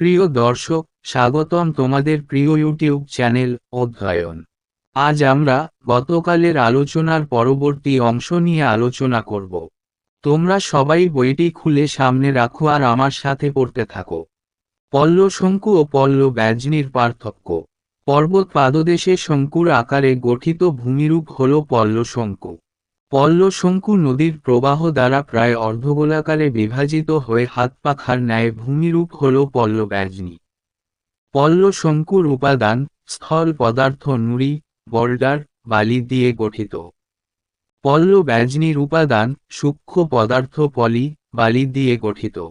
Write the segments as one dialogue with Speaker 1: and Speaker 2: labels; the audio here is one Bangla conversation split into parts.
Speaker 1: প্রিয় দর্শক, স্বাগতম তোমাদের প্রিয় ইউটিউব চ্যানেল অধ্যয়ন। আজ আমরা গতকালের আলোচনার পরবর্তী অংশ নিয়ে আলোচনা করব। তোমরা সবাই বইটি খুলে সামনে রাখো আর আমার সাথে পড়তে থাকো। পল্ল শঙ্কু ও পল্ল ব্যাজনির পার্থক্য। পর্বত পাদদেশে শঙ্কুর আকারে গঠিত ভূমিরূপ হল পল্ল শঙ্কু। পল্ল শঙ্কু নদীর প্রবাহ দ্বারা প্রায় অর্ধগোলাকারে বিভাজিত হয়ে হাত পাখার ন্যায় ভূমিরূপ হল পল্ল পল্লশঙ্কুর উপাদান, স্থল পদার্থ নুড়ি বল্ডার বালি দিয়ে গঠিত। পল্ল ব্যাজনির উপাদান, সূক্ষ্ম পদার্থ পলি, বালি দিয়ে গঠিত।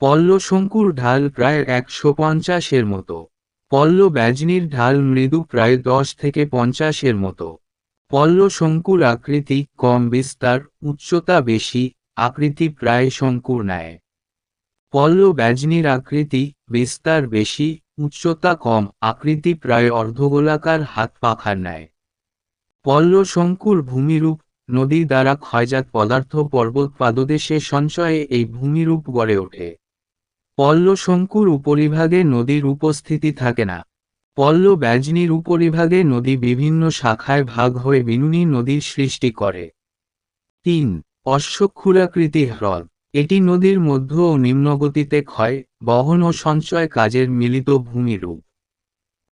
Speaker 1: পল্লশঙ্কুর ঢাল প্রায় একশো পঞ্চাশের মতো। পল্ল ব্যাজনির ঢাল মৃদু প্রায় দশ থেকে পঞ্চাশের মতো। পল্ল শঙ্কুর আকৃতি কম বিস্তার, উচ্চতা বেশি, আকৃতি প্রায় শঙ্কুর ন্যায়। পল্ল ব্যাজনির আকৃতি বিস্তার বেশি, উচ্চতা কম, আকৃতি প্রায় অর্ধগোলাকার হাত পাখার ন্যায়। পল্ল শঙ্কুর ভূমিরূপ নদী দ্বারা ক্ষয়জাত পদার্থ পর্বত পাদদেশে সঞ্চয়ে এই ভূমিরূপ গড়ে ওঠে। পল্ল শঙ্কুর উপরিভাগে নদীর উপস্থিতি থাকে না। পল্ল ব্যাজনির উপরিভাগে নদী বিভিন্ন শাখায় ভাগ হয়ে বিনুনি নদীর সৃষ্টি করে। তিন, অশ্বক্ষুরাকৃতি হ্রদ। এটি নদীর মধ্য ও নিম্নগতিতে ক্ষয়, বহন ও সঞ্চয় কাজের মিলিত ভূমিরূপ।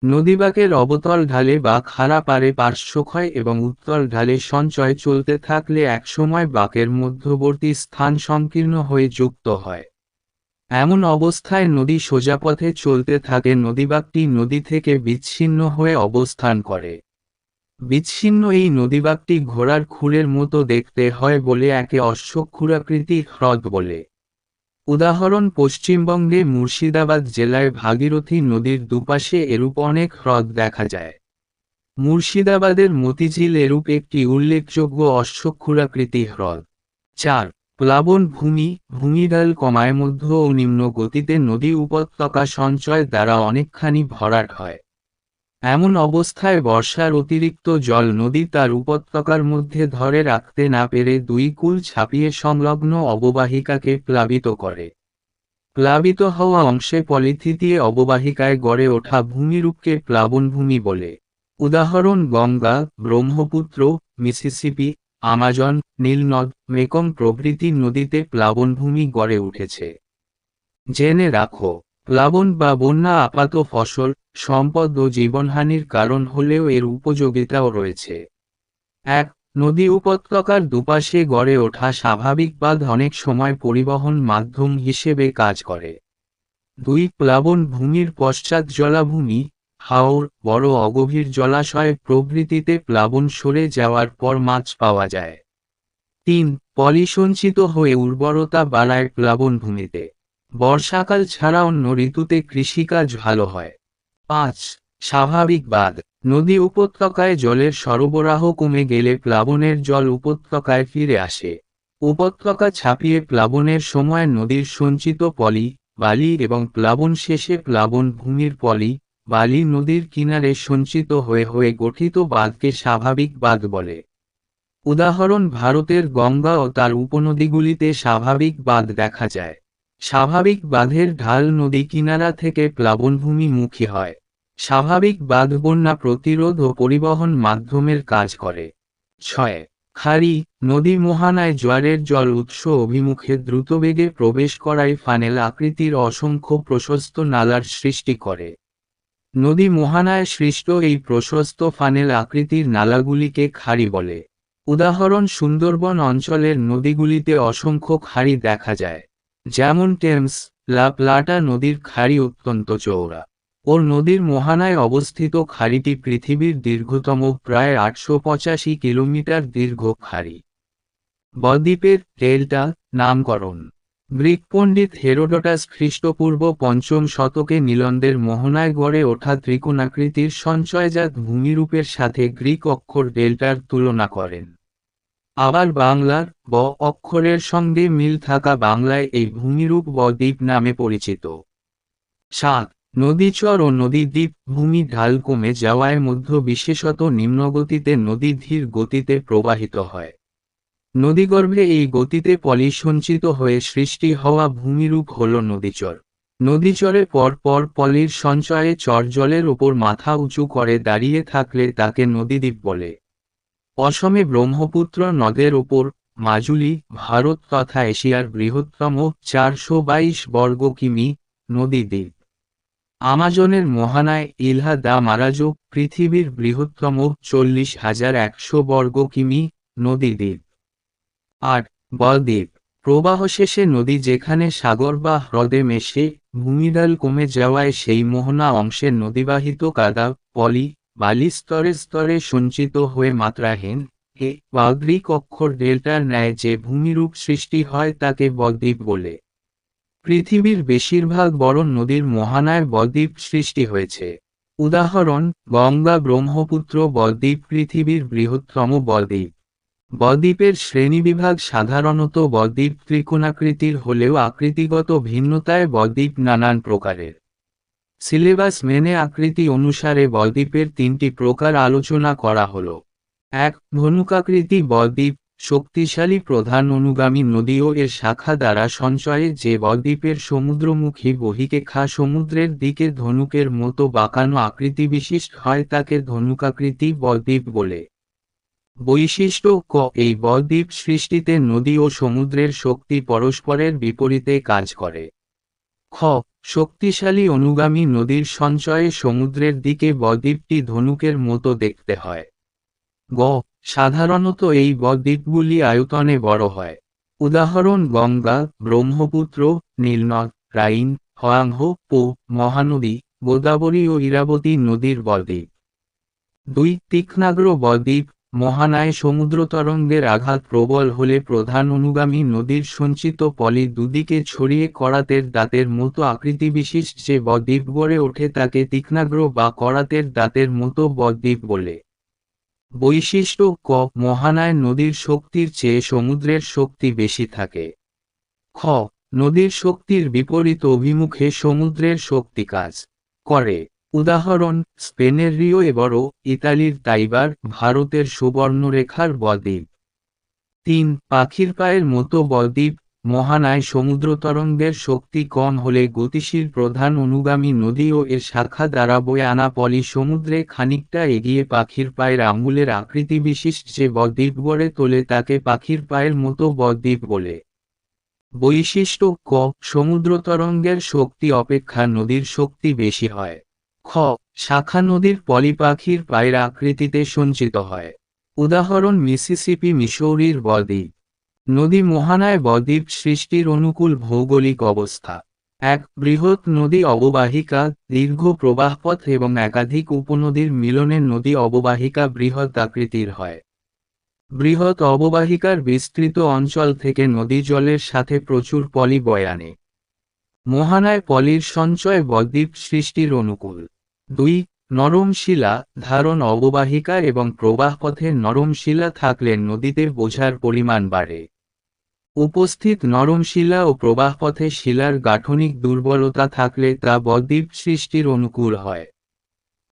Speaker 1: নদীবাকের অবতল ঢালে বা খাড়া পারে পার্শ্বক্ষয় এবং উত্তল ঢালে সঞ্চয় চলতে থাকলে একসময় বাকের মধ্যবর্তী স্থান সংকীর্ণ হয়ে যুক্ত হয়। এমন অবস্থায় নদী সোজাপথে চলতে থাকে, নদীবাগটি নদী থেকে বিচ্ছিন্ন হয়ে অবস্থান করে। বিচ্ছিন্ন এই নদীবাগটি ঘোড়ার খুরের মতো দেখতে হয় বলে একে অশ্বক্ষুরাকৃতি হ্রদ বলে। উদাহরণ, পশ্চিমবঙ্গে মুর্শিদাবাদ জেলায় ভাগীরথী নদীর দুপাশে এরূপ অনেক হ্রদ দেখা যায়। মুর্শিদাবাদের মতিঝিল এরূপ একটি উল্লেখযোগ্য অশ্বক্ষুরাকৃতি হ্রদ। চার প্লাবন ভূমি, ভূমিডাল কমায় মধ্য ও নিম্ন গতিতে নদী উপত্যকা সঞ্চয় দ্বারা অনেকখানি ভরাট হয়। এমন অবস্থায় বর্ষার অতিরিক্ত জল নদী তার উপত্যকার মধ্যে ধরে রাখতে না পেরে দুই কুল ছাপিয়ে সংলগ্ন অববাহিকাকে প্লাবিত করে। প্লাবিত হওয়া অংশে পলিথি দিয়ে অববাহিকায় গড়ে ওঠা ভূমিরূপকে প্লাবনভূমি বলে। উদাহরণ, গঙ্গা, ব্রহ্মপুত্র, মিসিসিপি আমাজন নীলনদ মেকং প্রভৃতি নদীতে প্লাবনভূমি গড়ে উঠেছে। জেনে রাখো, প্লাবন বা বন্যা আপাত ফসল, সম্পদ ও জীবনহানির কারণ হলেও এর উপযোগিতাও রয়েছে। এক, নদী উপত্যকার দুপাশে গড়ে ওঠা স্বাভাবিক বাঁধ অনেক সময় পরিবহন মাধ্যম হিসেবে কাজ করে। দুই প্লাবন ভূমির পশ্চাৎ জলাভূমি হাওর, বড় অগভীর জলাশয় প্রভৃতিতে প্লাবন সরে যাওয়ার পর মাছ পাওয়া যায়। তিন পলিসঞ্চিত হয়ে উর্বরতা বাড়ায় প্লাবনভূমিতে বর্ষাকাল ছাড়া অন্য ঋতুতে কৃষিকাজ ভালো হয়। পাঁচ, স্বাভাবিক বাঁধ নদী উপত্যকায় জলের সরবরাহ কমে গেলে প্লাবনের জল উপত্যকায় ফিরে আসে। উপত্যকা ছাপিয়ে প্লাবনের সময় নদীর সঞ্চিত পলি, বালি এবং প্লাবন শেষে প্লাবন ভূমির পলি বালি নদীর কিনারে সঞ্চিত হয়ে হয়ে গঠিত বাঁধকে স্বাভাবিক বাঁধ বলে। উদাহরণ, ভারতের গঙ্গা ও তার উপনদীগুলিতে স্বাভাবিক বাঁধ দেখা যায়। স্বাভাবিক বাঁধের ঢাল নদী কিনারা থেকে প্লাবনভূমি মুখী হয়। স্বাভাবিক বাঁধ বন্যা প্রতিরোধ ও পরিবহন মাধ্যমের কাজ করে। ছয়, খারি, নদী মোহানায় জোয়ারের জল উৎস অভিমুখে দ্রুতবেগে প্রবেশ করায় ফানেল আকৃতির অসংখ্য প্রশস্ত নালার সৃষ্টি করে। নদী মোহানায় সৃষ্ট এই প্রশস্ত ফানেল আকৃতির নালাগুলিকে খাড়ি বলে। উদাহরণ, সুন্দরবন অঞ্চলের নদীগুলিতে অসংখ্য খাড়ি দেখা যায়। যেমন টেমস, লা প্লাটা নদীর খাড়ি অত্যন্ত চৌড়া ওর নদীর মোহানায় অবস্থিত খাড়িটি পৃথিবীর দীর্ঘতম, প্রায় আটশো পঁচাশি কিলোমিটার দীর্ঘ খাড়ি। বদ্বীপের ডেল্টা নামকরণ। গ্রিক পণ্ডিত হেরোডোটাস খ্রিস্টপূর্ব পঞ্চম শতকে নীলন্দের মোহনায় গড়ে ওঠা ত্রিকোণাকৃতির সঞ্চয়জাত ভূমিরূপের সাথে গ্রিক অক্ষর ডেল্টার তুলনা করেন। আবার বাংলার ব অক্ষরের সঙ্গে মিল থাকা বাংলায় এই ভূমিরূপ ব দ্বীপ নামে পরিচিত। সাত, নদীচর ও নদীদ্বীপ ভূমি ঢাল কমে যাওয়ায় মধ্য বিশেষত নিম্নগতিতে নদী ধীর গতিতে প্রবাহিত হয়। নদীগর্ভে এই গতিতে পলি সঞ্চিত হয়ে সৃষ্টি হওয়া ভূমিরূপ হল নদীচর। নদীচরে পর পর পলির সঞ্চয়ে চর জলের ওপর মাথা উঁচু করে দাঁড়িয়ে থাকলে তাকে নদীদ্বীপ বলে। অসমে ব্রহ্মপুত্র নদের ওপর, মাজুলি, ভারত তথা এশিয়ার বৃহত্তম চারশো বাইশ বর্গ কিমি নদীদ্বীপ। আমাজনের মহানায় ইলহা দা মারাজো পৃথিবীর বৃহত্তম চল্লিশ হাজার একশো বর্গ কিমি নদীদ্বীপ। আট বদ্বীপ প্রবাহ শেষে নদী যেখানে সাগর বা হ্রদে মেশে, ভূমিডাল কমে যাওয়ায় সেই মোহনা অংশের নদীবাহিত কাদা, পলি, বালি স্তরে স্তরে সঞ্চিত হয়ে মাত্রাহীন। এ বা গ্রিক অক্ষর ডেল্টার ন্যায় যে ভূমিরূপ সৃষ্টি হয় তাকে বদ্বীপ বলে। পৃথিবীর বেশিরভাগ বড় নদীর মহানায় বদ্বীপ সৃষ্টি হয়েছে। উদাহরণ, গঙ্গা ব্রহ্মপুত্র বদ্বীপ পৃথিবীর বৃহত্তম বদ্বীপ বদ্বীপের শ্রেণীবিভাগ সাধারণত বদ্বীপ ত্রিকোণাকৃতির হলেও আকৃতিগত ভিন্নতায় বদ্বীপ নানান প্রকারের। সিলেবাস মেনে আকৃতি অনুসারে বদ্বীপের তিনটি প্রকার আলোচনা করা হল। এক, ধনুকাকৃতি বদ্বীপ, শক্তিশালী প্রধান অনুগামী নদী ও এর শাখা দ্বারা সঞ্চয়ে যে বদ্বীপের সমুদ্রমুখী বহিকে খা সমুদ্রের দিকে ধনুকের মতো বাঁকানো আকৃতি বিশিষ্ট হয় তাকে ধনুকাকৃতি বদ্বীপ বলে। বৈশিষ্ট্য ক, এই বদ্বীপ সৃষ্টিতে নদী ও সমুদ্রের শক্তি পরস্পরের বিপরীতে কাজ করে। খ, শক্তিশালী অনুগামী নদীর সঞ্চয়ে সমুদ্রের দিকে বদ্বীপটি ধনুকের মতো দেখতে হয়। গ, সাধারণত এই বদ্বীপগুলি আয়তনে বড় হয়। উদাহরণ, গঙ্গা, ব্রহ্মপুত্র, নীলনদ, রাইন, হয়াংহ, পো, মহানদী, গোদাবরী ও ইরাবতী নদীর বদ্বীপ দুই, তীক্ষ্ণাগ্র বদ্বীপ মহানায় সমুদ্র তরঙ্গের আঘাত প্রবল হলে প্রধান অনুগামী নদীর সঞ্চিত পলি দুদিকে ছড়িয়ে করাতের দাঁতের মতো আকৃতি বিশিষ্ট যে বদ্বীপ গড়ে ওঠে তাকে তীক্ষ্ণাগ্র বা করাতের দাঁতের মতো বদ্বীপ বলে। বৈশিষ্ট্য ক, মহানায় নদীর শক্তির চেয়ে সমুদ্রের শক্তি বেশি থাকে। খ, নদীর শক্তির বিপরীত অভিমুখে সমুদ্রের শক্তি কাজ করে। উদাহরণ, স্পেনের রিও এবরো ইতালির তাইবার ভারতের সুবর্ণরেখার বদ্বীপ তিন, পাখির পায়ের মতো বদ্বীপ মহানায় সমুদ্র তরঙ্গের শক্তি কম হলে গতিশীল প্রধান অনুগামী নদী ও এর শাখা দ্বারা বয়ে আনা পলি সমুদ্রে খানিকটা এগিয়ে পাখির পায়ের আঙুলের আকৃতি বিশিষ্ট যে বদ্বীপ গড়ে তোলে তাকে পাখির পায়ের মতো বদ্বীপ বলে। বৈশিষ্ট্য, ক, সমুদ্র তরঙ্গের শক্তি অপেক্ষা নদীর শক্তি বেশি হয়। খ, শাখা নদীর পলি পাখির পায়ের আকৃতিতে সঞ্চিত হয়। উদাহরণ, মিসিসিপি মিসৌরির বদ্বীপ। নদী মোহানায় বদ্বীপ সৃষ্টির অনুকূল ভৌগোলিক অবস্থা। এক, বৃহৎ নদী অববাহিকা, দীর্ঘ প্রবাহপথ এবং একাধিক উপনদীর মিলনে নদী অববাহিকা বৃহৎ আকৃতির হয়। বৃহৎ অববাহিকার বিস্তৃত অঞ্চল থেকে নদী জলের সাথে প্রচুর পলি বয়ানে মোহানায় পলির সঞ্চয় বদ্বীপ সৃষ্টির অনুকূল। দুই, নরম শিলা, ধারণ অববাহিকা এবং প্রবাহপথে নরম শিলা থাকলে নদীতে বোঝার পরিমাণ বাড়ে। উপস্থিত নরম শিলা ও প্রবাহপথে শিলার গাঠনিক দুর্বলতা থাকলে তা বদ্বীপ সৃষ্টির অনুকূল হয়।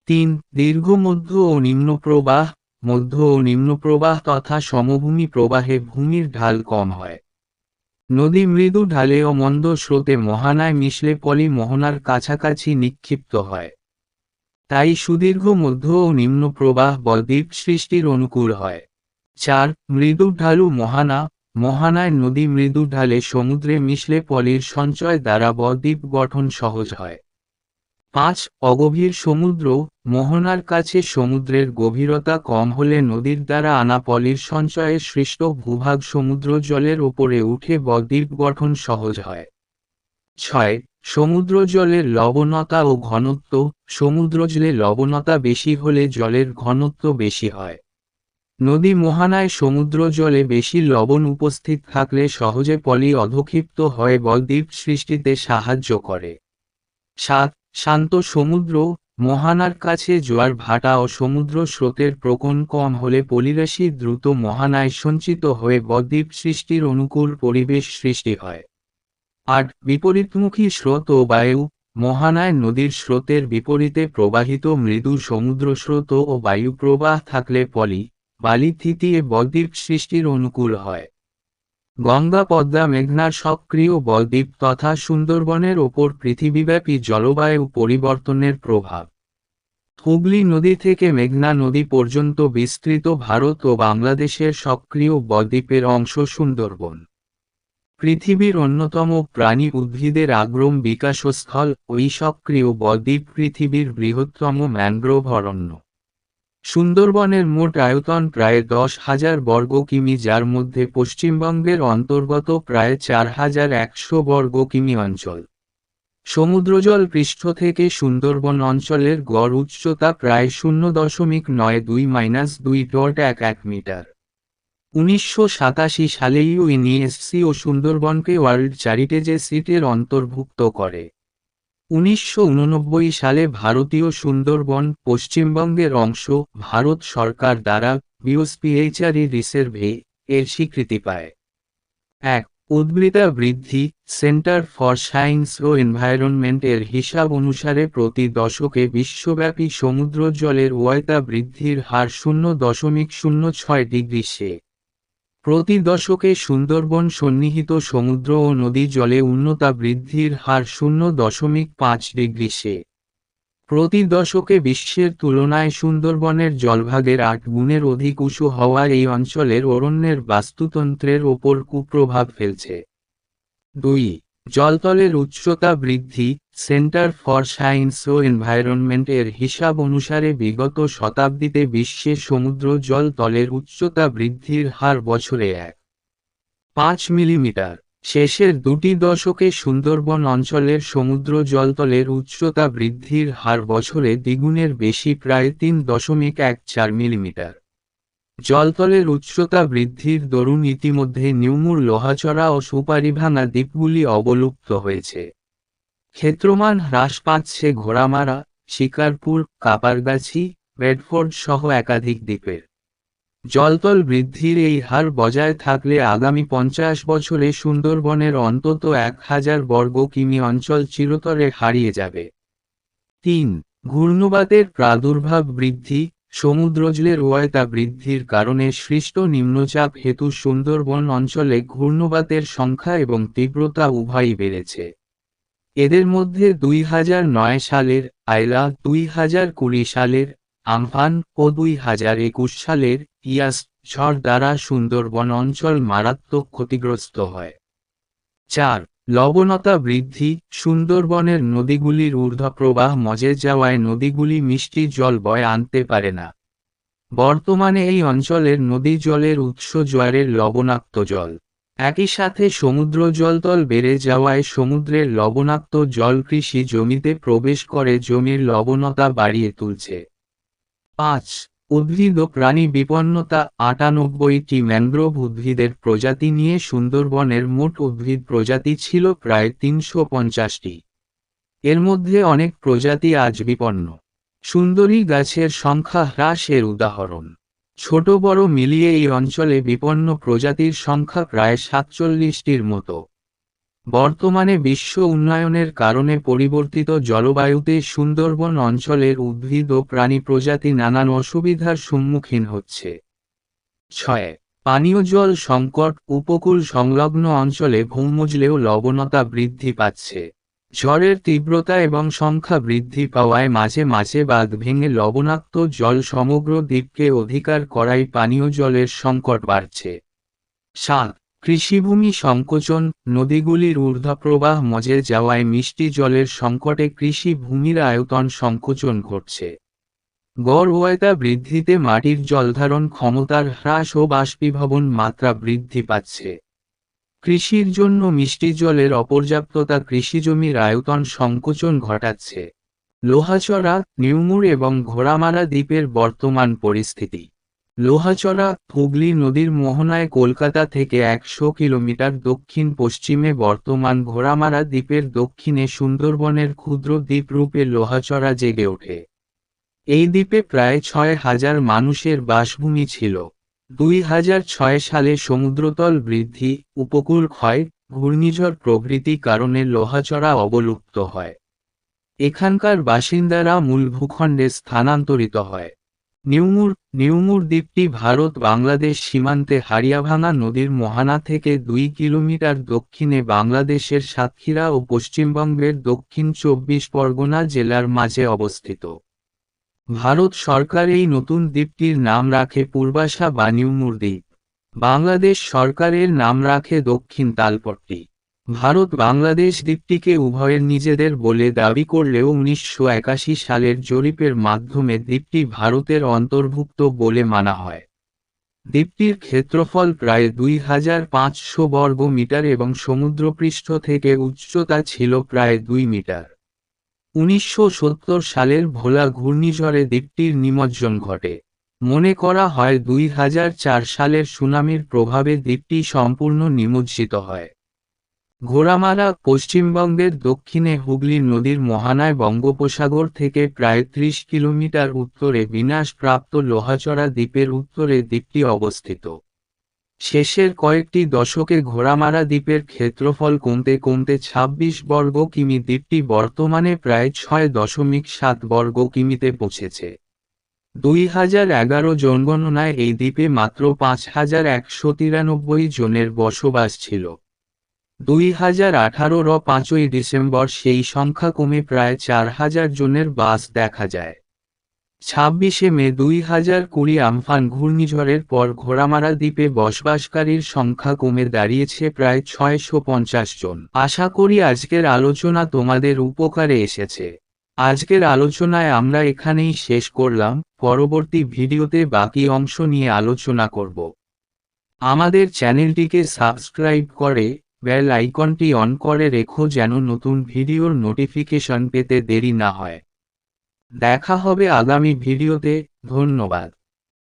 Speaker 1: তিন, দীর্ঘ, মধ্য ও নিম্ন প্রবাহ, মধ্য ও নিম্ন প্রবাহ তথা সমভূমি প্রবাহে ভূমির ঢাল কম হয়। নদী মৃদু ঢালে ও মন্দ স্রোতে মহানায় মিশলে পলি মোহনার কাছাকাছি নিক্ষিপ্ত হয়। তাই সুদীর্ঘ মধ্য ও নিম্ন প্রবাহ বদ্বীপ সৃষ্টির অনুকূল হয়। চার, মৃদু ঢালু মহানা, মহানায় নদী মৃদু ঢালে সমুদ্রে মিশলে পলির সঞ্চয় দ্বারা বদ্বীপ গঠন সহজ হয়। পাঁচ অগভীর সমুদ্র, মোহনার কাছে সমুদ্রের গভীরতা কম হলে নদীর দ্বারা আনা পলির সঞ্চয়ে সৃষ্ট ভূভাগ সমুদ্র জলের ওপরে উঠে বদ্বীপ গঠন সহজ হয়। ছয়, সমুদ্র জলের লবণতা ও ঘনত্ব, সমুদ্র জলে লবণতা বেশি হলে জলের ঘনত্ব বেশি হয়। নদী মোহানায় সমুদ্র জলে বেশি লবণ উপস্থিত থাকলে সহজে পলি অধক্ষিপ্ত হয়ে বলদ্বীপ সৃষ্টিতে সাহায্য করে। সাত শান্ত সমুদ্র, মহানার কাছে জোয়ার ভাটা ও সমুদ্র স্রোতের প্রকোণ কম হলে পলিরাশি দ্রুত মহানায় সঞ্চিত হয়ে বদ্বীপ সৃষ্টির অনুকূল পরিবেশ সৃষ্টি হয়। আট বিপরীতমুখী স্রোত ও বায়ু, মহানায় নদীর স্রোতের বিপরীতে প্রবাহিত মৃদু সমুদ্র স্রোত ও বায়ু প্রবাহ থাকলে পলি, বালি থিতিয়ে বদ্বীপ সৃষ্টির অনুকূল হয়। গঙ্গা, পদ্মা, মেঘনার সক্রিয় বদ্বীপ তথা সুন্দরবনের ওপর পৃথিবীব্যাপী জলবায়ু পরিবর্তনের প্রভাব। হুগলি নদী থেকে মেঘনা নদী পর্যন্ত বিস্তৃত ভারত ও বাংলাদেশের সক্রিয় বদ্বীপের অংশ সুন্দরবন। পৃথিবীর অন্যতম প্রাণী উদ্ভিদের আগ্রম বিকাশস্থল ওই সক্রিয় বদ্বীপ পৃথিবীর বৃহত্তম ম্যানগ্রোভ অরণ্য। সুন্দরবনের মোট আয়তন প্রায় দশ হাজার বর্গ কিমি, যার মধ্যে পশ্চিমবঙ্গের অন্তর্গত প্রায় চার হাজার একশো বর্গ কিমি অঞ্চল। সমুদ্রজল পৃষ্ঠ থেকে সুন্দরবন অঞ্চলের গড় উচ্চতা প্রায় শূন্য দশমিক নয় দুই মাইনাস দুই ডট এক এক মিটার। উনিশশো সাতাশি সালে ইউএনইএসসি ও সুন্দরবনকে ওয়ার্ল্ড চ্যারিটেজে সিটের অন্তর্ভুক্ত করে। উনিশশো উননব্বই সালে ভারতীয় সুন্দরবন পশ্চিমবঙ্গের অংশ ভারত সরকার দ্বারা বিওসপিএইচআরই রিসার্ভে এর স্বীকৃতি পায়। এক উদ্বৃতা বৃদ্ধি সেন্টার ফর সায়েন্স ও এনভায়রনমেন্ট এর হিসাব অনুসারে প্রতি দশকে বিশ্বব্যাপী সমুদ্র জলের ওয়তা বৃদ্ধির হার শূন্য দশমিক শূন্য ছয় ডিগ্রি সে। প্রতি দশকে সুন্দরবন সন্নিহিত সমুদ্র ও নদী জলে উন্নতা বৃদ্ধির হার শূন্য দশমিক পাঁচ ডিগ্রি সে। প্রতি দশকে বিশ্বের তুলনায় সুন্দরবনের জলভাগের আট গুণের অধিক উঁচু হওয়ার এই অঞ্চলের অরণ্যের বাস্তুতন্ত্রের ওপর কুপ্রভাব ফেলছে। দুই, জলতলের উচ্চতা বৃদ্ধি সেন্টার ফর সায়েন্স ও এনভায়রনমেন্ট এর হিসাব অনুসারে বিগত শতাব্দীতে বিশ্বে সমুদ্র জল তলের উচ্চতা বৃদ্ধির হার বছরে এক। পাঁচ মিলিমিটার। শেষের দুটি দশকে সুন্দরবন অঞ্চলের সমুদ্র জলতলের উচ্চতা বৃদ্ধির হার বছরে দ্বিগুণের বেশি প্রায় তিন দশমিক এক চার মিলিমিটার। জলতলের উচ্চতা বৃদ্ধির দরুন ইতিমধ্যে নিউমুর লোহাচড়া ও সুপারিভাঙা দ্বীপগুলি অবলুপ্ত হয়েছে। ক্ষেত্রমান হ্রাস পাচ্ছে ঘোড়ামারা, শিকারপুর, কাপারগাছি, বেডফোর্ড সহ একাধিক দ্বীপের। জলতল বৃদ্ধির এই হার বজায় থাকলে আগামী পঞ্চাশ বছরে সুন্দরবনের অন্তত এক হাজার বর্গ কিমি অঞ্চল চিরতরে হারিয়ে যাবে। তিন, ঘূর্ণবাতের প্রাদুর্ভাব বৃদ্ধি, সমুদ্রজলের ওয়তা বৃদ্ধির কারণে সৃষ্ট নিম্নচাপ হেতু সুন্দরবন অঞ্চলে ঘূর্ণবাতের সংখ্যা এবং তীব্রতা উভয়ই বেড়েছে। এদের মধ্যে দুই হাজার নয় সালের আইলা, দুই হাজার কুড়ি সালের আমফান ও দুই হাজার একুশ সালের ইয়াস ঝড় দ্বারা সুন্দরবন অঞ্চল মারাত্মক ক্ষতিগ্রস্ত হয়। চার, লবণতা বৃদ্ধি, সুন্দরবনের নদীগুলির ঊর্ধ্বপ্রবাহ মজে যাওয়ায় নদীগুলি মিষ্টি জল বয় আনতে পারে না। বর্তমানে এই অঞ্চলের নদী জলের উৎস জোয়ারের লবণাক্ত জল। একই সাথে সমুদ্র জলতল বেড়ে যাওয়ায় সমুদ্রের লবণাক্ত জল কৃষি জমিতে প্রবেশ করে জমির লবণতা বাড়িয়ে তুলছে। পাঁচ, উদ্ভিদ ও প্রাণী বিপন্নতা আটানব্বইটি ম্যানগ্রোভ উদ্ভিদের প্রজাতি নিয়ে সুন্দরবনের মোট উদ্ভিদ প্রজাতি ছিল প্রায় তিনশো পঞ্চাশটি। এর মধ্যে অনেক প্রজাতি আজ বিপন্ন। সুন্দরী গাছের সংখ্যা হ্রাসের উদাহরণ। ছোট বড় মিলিয়ে এই অঞ্চলে বিপন্ন প্রজাতির সংখ্যা প্রায় সাতচল্লিশটির মতো। বর্তমানে বিশ্ব উন্নয়নের কারণে পরিবর্তিত জলবায়ুতে সুন্দরবন অঞ্চলের উদ্ভিদ ও প্রাণী প্রজাতি নানান অসুবিধার সম্মুখীন হচ্ছে। ছয়, পানীয় জল সংকট, উপকূল সংলগ্ন অঞ্চলে ভৌমজলেও লবণতা বৃদ্ধি পাচ্ছে। ঝড়ের তীব্রতা এবং সংখ্যা বৃদ্ধি পাওয়ায় মাঝে মাঝে বাঁধ ভেঙে লবণাক্ত জল সমগ্র দ্বীপকে অধিকার করায় পানীয় জলের সংকট বাড়ছে। সাত, কৃষিভূমি সংকোচন, নদীগুলির ঊর্ধ্বপ্রবাহ মজে যাওয়ায় মিষ্টি জলের সংকটে কৃষি ভূমির আয়তন সংকোচন ঘটছে। গড় ওয়তা বৃদ্ধিতে মাটির জলধারণ ক্ষমতার হ্রাস ও বাষ্পীভবন মাত্রা বৃদ্ধি পাচ্ছে। কৃষির জন্য মিষ্টি জলের অপর্যাপ্ততা কৃষিজমির আয়তন সংকোচন ঘটাচ্ছে। লোহাচড়া, নিউমুর এবং ঘোড়ামারা দ্বীপের বর্তমান পরিস্থিতি। লোহাচড়া, হুগলি নদীর মোহনায় কলকাতা থেকে একশো কিলোমিটার দক্ষিণ পশ্চিমে বর্তমান ঘোড়ামারা দ্বীপের দক্ষিণে সুন্দরবনের ক্ষুদ্র দ্বীপ রূপে লোহাচড়া জেগে ওঠে। এই দ্বীপে প্রায় ছয় হাজার মানুষের বাসভূমি ছিল। দুই হাজার ছয় সালে সমুদ্রতল বৃদ্ধি, উপকূল ক্ষয়, ঘূর্ণিঝড় প্রভৃতি কারণে লোহাচড়া অবলুপ্ত হয়। এখানকার বাসিন্দারা মূল ভূখণ্ডে স্থানান্তরিত হয়। নিউমুর নিউমুর দ্বীপটি ভারত, বাংলাদেশ সীমান্তে হারিয়াভাঙা নদীর মোহানা থেকে দুই কিলোমিটার দক্ষিণে বাংলাদেশের সাতক্ষীরা ও পশ্চিমবঙ্গের দক্ষিণ চব্বিশ পরগনা জেলার মাঝে অবস্থিত। ভারত সরকার এই নতুন দ্বীপটির নাম রাখে পূর্বাশা বা নিউমুর দ্বীপ বাংলাদেশ সরকারের নাম রাখে দক্ষিণ তালপট্টি। ভারত বাংলাদেশ দ্বীপটিকে উভয়ের নিজেদের বলে দাবি করলেও উনিশশো একাশি সালের জরিপের মাধ্যমে দ্বীপটি ভারতের অন্তর্ভুক্ত বলে মানা হয়। দ্বীপটির ক্ষেত্রফল প্রায় দুই হাজার পাঁচশো বর্গ মিটার এবং সমুদ্রপৃষ্ঠ থেকে উচ্চতা ছিল প্রায় দুই মিটার। উনিশশো সত্তর সালের ভোলা ঘূর্ণিঝড়ে দ্বীপটির নিমজ্জন ঘটে। মনে করা হয় দুই হাজার চার সালের সুনামির প্রভাবে দ্বীপটি সম্পূর্ণ নিমজ্জিত হয়। ঘোড়ামারা পশ্চিমবঙ্গের দক্ষিণে হুগলি নদীর মহানায় বঙ্গোপসাগর থেকে প্রায় ত্রিশ কিলোমিটার উত্তরে বিনাশপ্রাপ্ত লোহাচড়া দ্বীপের উত্তরে দ্বীপটি অবস্থিত। শেষের কয়েকটি দশকে ঘোড়ামারা দ্বীপের ক্ষেত্রফল কমতে কমতে ২৬ বর্গ কিমি দ্বীপটি বর্তমানে প্রায় ছয় দশমিক সাত বর্গ কিমিতে পৌঁছেছে। দুই হাজার এগারো জনগণনায় এই দ্বীপে মাত্র পাঁচ হাজার একশো তিরানব্বই জনের বসবাস ছিল। দুই হাজার আঠারোর পাঁচই ডিসেম্বর সেই সংখ্যা কমে প্রায় চার হাজার জনের বাস দেখা যায়। ছাব্বিশে মে দুই হাজার কুড়ি আমফান ঘূর্ণিঝড়ের পর ঘোড়ামারা দ্বীপে বসবাসকারীর সংখ্যা কমে দাঁড়িয়েছে প্রায় ছয়শো পঞ্চাশ জন। আশা করি আজকের আলোচনা তোমাদের উপকারে এসেছে। আজকের আলোচনায় আমরা এখানেই শেষ করলাম। পরবর্তী ভিডিওতে বাকি অংশ নিয়ে আলোচনা করব। আমাদের চ্যানেলটিকে সাবস্ক্রাইব করে বেল আইকনটি অন করে রেখো যেন নতুন ভিডিওর নোটিফিকেশন পেতে দেরি না হয়। দেখা হবে আগামী ভিডিওতে ধন্যবাদ।